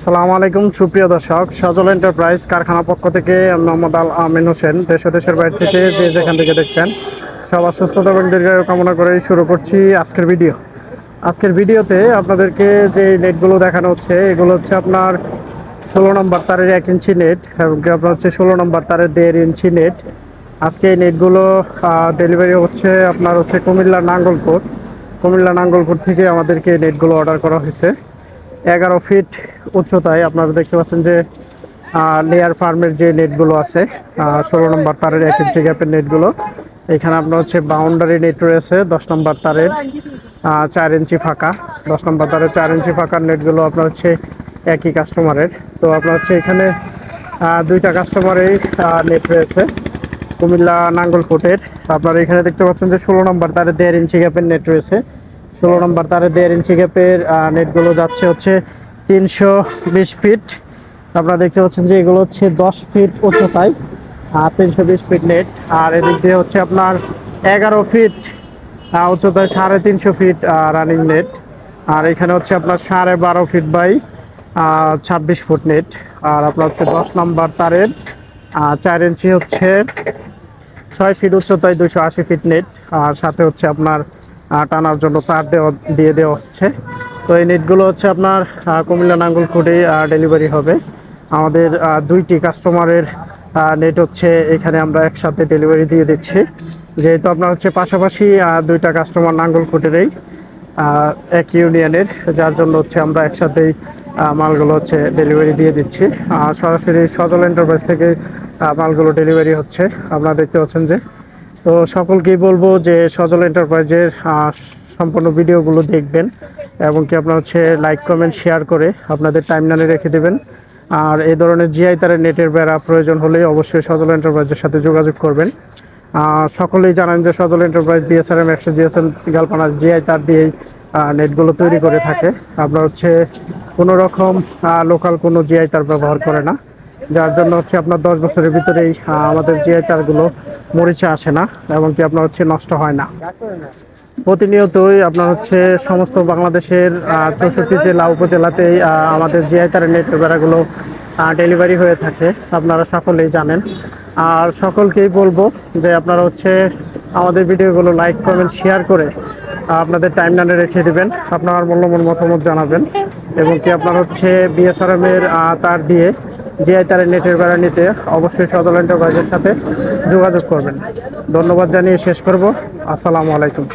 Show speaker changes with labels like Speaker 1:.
Speaker 1: সালাম আলাইকুম, সুপ্রিয় দর্শক। সজল এন্টারপ্রাইজ কারখানা পক্ষ থেকে মোহাম্মদ আল আমিন হোসেন, দেশ দেশের বাইরে থেকে যে যেখান থেকে দেখছেন, সবার সুস্থতা এবং দীর্ঘায়ু কামনা করেই শুরু করছি আজকের ভিডিও। আজকের ভিডিওতে আপনাদেরকে যে নেটগুলো দেখানো হচ্ছে, এগুলো হচ্ছে আপনার ষোলো নম্বর তারের এক ইঞ্চি নেট এবং আপনার হচ্ছে ষোলো নম্বর তারের দেড় ইঞ্চি নেট। আজকে এই নেটগুলো ডেলিভারি হচ্ছে আপনার হচ্ছে কুমিল্লা নাঙ্গলকোট কুমিল্লা নাঙ্গলকোট থেকে আমাদেরকে নেটগুলো অর্ডার করা হয়েছে। এগারো ফিট উচ্চতায় আপনারা দেখতে পাচ্ছেন যে লেয়ার ফার্মের যে নেটগুলো আছে ষোলো নম্বর তারের এক ইঞ্চি গ্যাপের নেটগুলো এখানে আপনার হচ্ছে বাউন্ডারি নেট রয়েছে, দশ নম্বর তারের চার ইঞ্চি ফাঁকা। দশ নম্বর তারের চার ইঞ্চি ফাঁকার নেটগুলো আপনার হচ্ছে একই কাস্টমারের তো আপনার হচ্ছে এখানে দুইটা কাস্টমারেই নেট রয়েছে, কুমিল্লা নাঙ্গলকোটের। আপনারা এখানে দেখতে পাচ্ছেন যে, ষোলো নম্বর তারে দেড় ইঞ্চি গ্যাপের নেট রয়েছে। ষোলো নম্বর তারে দেড় ইঞ্চি গ্যাপের নেটগুলো যাচ্ছে হচ্ছে তিনশো বিশ ফিট আপনারা দেখতে পাচ্ছেন যে এগুলো হচ্ছে দশ ফিট উচ্চতায় তিনশো বিশ ফিট নেট আর এদিক দিয়ে হচ্ছে আপনার এগারো ফিট উচ্চতায় সাড়ে তিনশো ফিট রানিং নেট আর এখানে হচ্ছে আপনার সাড়ে বারো ফিট বাই ছাব্বিশ ফুট নেট আর আপনার হচ্ছে দশ নম্বর তারের চার ইঞ্চি হচ্ছে ছয় ফিট উচ্চতায় দুশো আশি ফিট নেট আর সাথে হচ্ছে আপনার টানার জন্য তার দেওয়া, দিয়ে দেওয়া হচ্ছে। তো এই নেটগুলো হচ্ছে আপনার কুমিল্লা নাঙ্গলকোটে ডেলিভারি হবে। আমাদের দুইটি কাস্টমারের নেট হচ্ছে এখানে আমরা একসাথে ডেলিভারি দিয়ে দিচ্ছি। যেহেতু আপনার হচ্ছে পাশাপাশি দুইটা কাস্টমার নাঙ্গলকোটেরই এক ইউনিয়নের যার জন্য হচ্ছে আমরা একসাথেই মালগুলো হচ্ছে ডেলিভারি দিয়ে দিচ্ছি। সরাসরি সজল এন্টারপ্রাইজ থেকে মালগুলো ডেলিভারি হচ্ছে। আপনারা দেখতে পাচ্ছেন যে তো সকলকেই বলব যে সজল এন্টারপ্রাইজের সম্পূর্ণ ভিডিওগুলো দেখবেন এবং কি আপনার হচ্ছে লাইক কমেন্ট শেয়ার করে আপনাদের টাইম নানে রেখে দেবেন। আর এই ধরনের জিআই তারের নেটের বেড়া প্রয়োজন হলে অবশ্যই সজল এন্টারপ্রাইজের সাথে যোগাযোগ করবেন। সকলেই জানেন যে সজল এন্টারপ্রাইজ বিএসআরএম একশো জিএসএম গালপানা জিআই তার দিয়েই নেটগুলো তৈরি করে থাকে। আপনার হচ্ছে কোনো রকম লোকাল কোনো জিআই তার ব্যবহার করে না। যার জন্য হচ্ছে আপনার দশ বছরের ভিতরেই আমাদের জিআই তারগুলো মরিচা আসে না এবং কি আপনার হচ্ছে নষ্ট হয় না। প্রতিনিয়তই আপনার হচ্ছে সমস্ত বাংলাদেশের চৌষট্টি জেলা উপজেলাতেই আমাদের জিআই তারের নেটের বেড়াগুলো ডেলিভারি হয়ে থাকে। আপনারা সকলেই জানেন। আর সকলকেই বলব যে আপনারা হচ্ছে আমাদের ভিডিওগুলো লাইক কমেন্ট শেয়ার করে আপনাদের টাইম লাইনে রেখে দেবেন। আপনার মূল্যবান মতামত জানাবেন এবং কি আপনার হচ্ছে বিএসআরএম এর আহ, তার দিয়ে জিআই তারের নেটের বেড়া নিতে অবশ্যই সদল সাথে যোগাযোগ করবেন। ধন্যবাদ জানিয়ে শেষ করব। আসসালামু আলাইকুম।